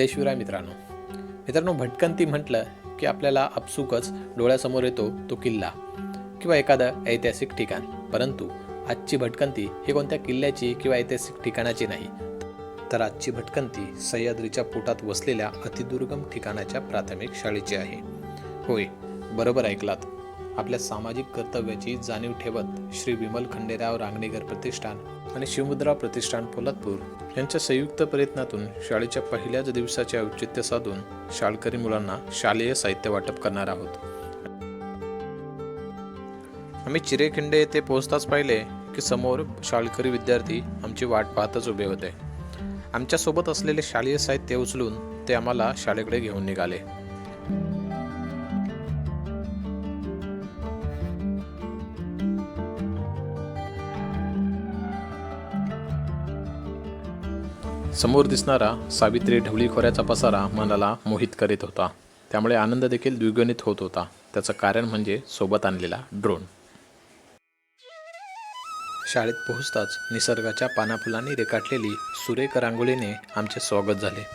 जय शिवराय मित्रांनो. मित्रांनो भटकंती म्हटलं की आपल्याला आपसुकच डोळ्यासमोर येतो तो किल्ला किंवा एखादं ऐतिहासिक ठिकाण. परंतु आजची भटकंती ही कोणत्या किल्ल्याची किंवा ऐतिहासिक ठिकाणाची नाही. तर आजची भटकंती सह्याद्रीच्या पोटात वसलेल्या अतिदुर्गम ठिकाणाच्या प्राथमिक शाळेची आहे. होय बरोबर ऐकलात. आपल्या सामाजिक कर्तव्याची जाणीव ठेवत श्री विमल खंडेराव रांगणेकर प्रतिष्ठान आणि शिवमुद्रा प्रतिष्ठान पोलादपूर यांच्या संयुक्त प्रयत्नातून शाळेच्या पहिल्याच दिवसाचे औचित्य साधून शाळकरी मुलांना शालेय साहित्य वाटप करणार आहोत. आम्ही चिरेखिंडे येथे पोहोचताच पाहिले की समोर शाळकरी विद्यार्थी आमची वाट पाहतच उभे होते. आमच्यासोबत असलेले शालेय साहित्य उचलून ते आम्हाला शाळेकडे घेऊन निघाले. समोर दिसणारा सावित्री ढवळी खोऱ्याचा पसारा मनाला मोहित करीत होता. त्यामुळे आनंद देखील द्विगुणित होत होता. त्याचं कारण म्हणजे सोबत आणलेला ड्रोन शाळेत पोहोचताच निसर्गाच्या पानाफुलांनी रेखाटलेली सुरेख रांगोळीने आमचे स्वागत झाले.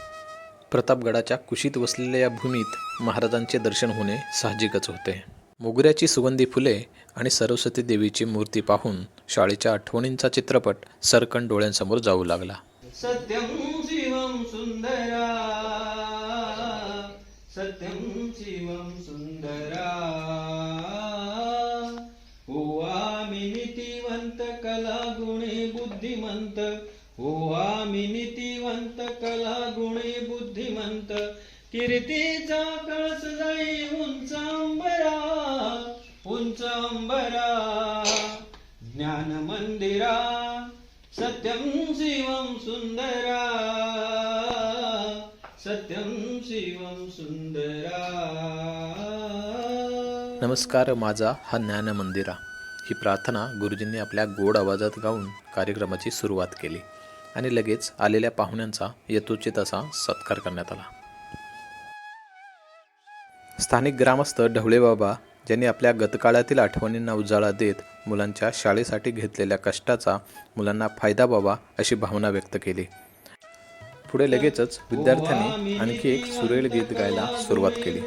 प्रतापगडाच्या कुशीत वसलेल्या या भूमीत महाराजांचे दर्शन होणे साहजिकच होते. मोगऱ्याची सुगंधी फुले आणि सरस्वती देवीची मूर्ती पाहून शाळेच्या आठवणींचा चित्रपट सरकण डोळ्यांसमोर जाऊ लागला. सत्यं शिवं सुन्दरा। सत्यं शिवं सुन्दरा। हो आम्ही कला गुणे बुद्धिमंत हो आम्ही कला गुणे बुद्धिमंत कीर्तीचा कळस जाई उंच अंबरा। उंच अंबरा। ज्ञान मंदिरा। सत्यं शिवं सुन्दरा। सत्यं शिवं सुन्दरा। नमस्कार माझा हा ज्ञान मंदिरा. ही प्रार्थना गुरुजींनी आपल्या गोड आवाजात गाऊन कार्यक्रमाची सुरुवात केली आणि लगेच आलेल्या पाहुण्यांचा यथोचित असा सत्कार करण्यात आला. स्थानिक ग्रामस्थ ढवळे बाबा ज्यांनी आपल्या गतकाळातील आठवणींना उजाळा देत मुलांच्या शाळेसाठी घेतलेल्या कष्टाचा मुलांना फायदा व्हावा अशी भावना व्यक्त केली. पुढे लगेचच विद्यार्थ्यांनी आणखी एक सुरेल गीत गायला सुरुवात केली.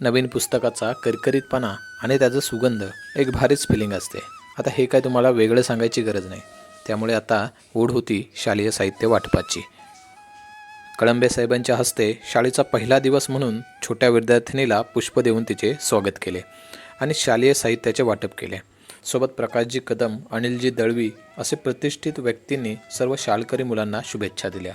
नवीन पुस्तकाचा करकरीतपणा आणि त्याचा सुगंध एक भारीच फिलिंग असते. आता हे काय तुम्हाला वेगळं सांगायची गरज नाही. त्यामुळे आता ओढ होती शालेय साहित्य वाटपाची. कळंबे साहेबांच्या हस्ते शाळेचा पहिला दिवस म्हणून छोट्या विद्यार्थिनीला पुष्प देऊन तिचे स्वागत केले आणि शालेय साहित्याचे वाटप केले. सोबत प्रकाशजी कदम अनिलजी दळवी असे प्रतिष्ठित व्यक्तींनी सर्व शाळकरी मुलांना शुभेच्छा दिल्या.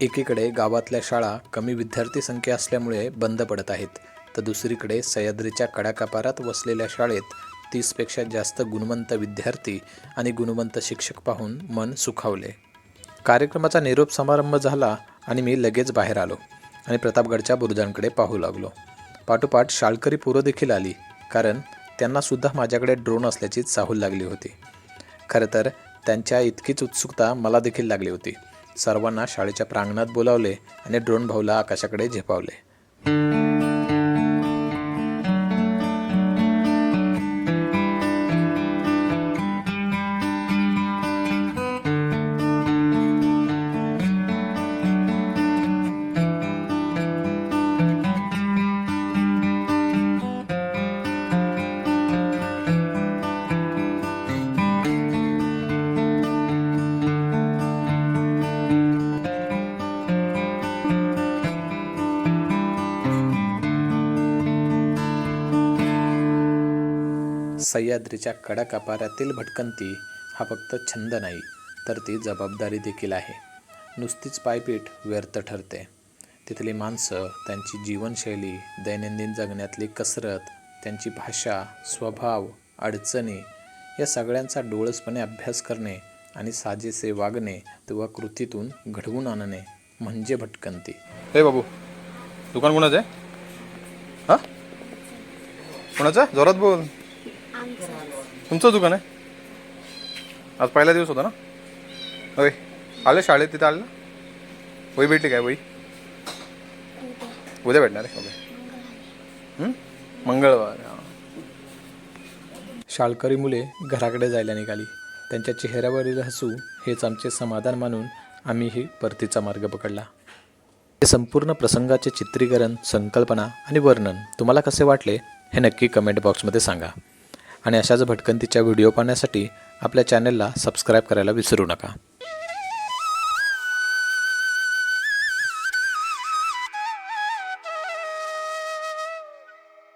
एकीकडे गावातल्या शाळा कमी विद्यार्थी संख्या असल्यामुळे बंद पडत आहेत तर दुसरीकडे सह्याद्रीच्या कडाकापारात वसलेल्या शाळेत तीसपेक्षा जास्त गुणवंत विद्यार्थी आणि गुणवंत शिक्षक पाहून मन सुखावले. कार्यक्रमाचा निरोप समारंभ झाला आणि मी लगेच बाहेर आलो आणि प्रतापगडच्या बुरुजांकडे पाहू लागलो. पाठोपाठ शाळकरी पोरं देखील आली कारण त्यांनासुद्धा माझ्याकडे ड्रोन असल्याची चाहूल लागली होती. खरं तर त्यांच्या इतकीच उत्सुकता मला देखील लागली होती. सर्वांना शाळेच्या प्रांगणात बोलावले आणि ड्रोन भाऊला आकाशाकडे झेपावले. सह्याद्रीच्या कडाकापाऱ्यातील भटकंती हा फक्त छंद नाही तर ती जबाबदारी देखील आहे. नुसतीच पायपीट व्यर्थ ठरते. तिथली माणसं त्यांची जीवनशैली दैनंदिन जगण्यातली कसरत त्यांची भाषा स्वभाव अडचणी या सगळ्यांचा डोळसपणे अभ्यास करणे आणि साजेसे वागणे किंवा कृतीतून घडवून आणणे म्हणजे भटकंती. हे बाबू दुकान कोणाचं आहे? हा? कोणाचं? आहे? जोरात बोल. तुमचं दुकान आहे? आज पहिला दिवस होता ना? होय. आले शाळेत तिथं आले ना? वही भेटली काय वही? उद्या भेटणार आहे ओके. मंगळवार हां. शाळकरी मुले घराकडे जायला निघाली. त्यांच्या चेहऱ्यावरील हसू हेच आमचे समाधान मानून आम्हीही परतीचा मार्ग पकडला. हे संपूर्ण प्रसंगाचे चित्रीकरण संकल्पना आणि वर्णन तुम्हाला कसे वाटले हे नक्की कमेंट बॉक्समध्ये सांगा. आणि अशाच भटकंतीच्या व्हिडिओ पाहण्यासाठी आपल्या चॅनलला सबस्क्राईब करायला विसरू नका.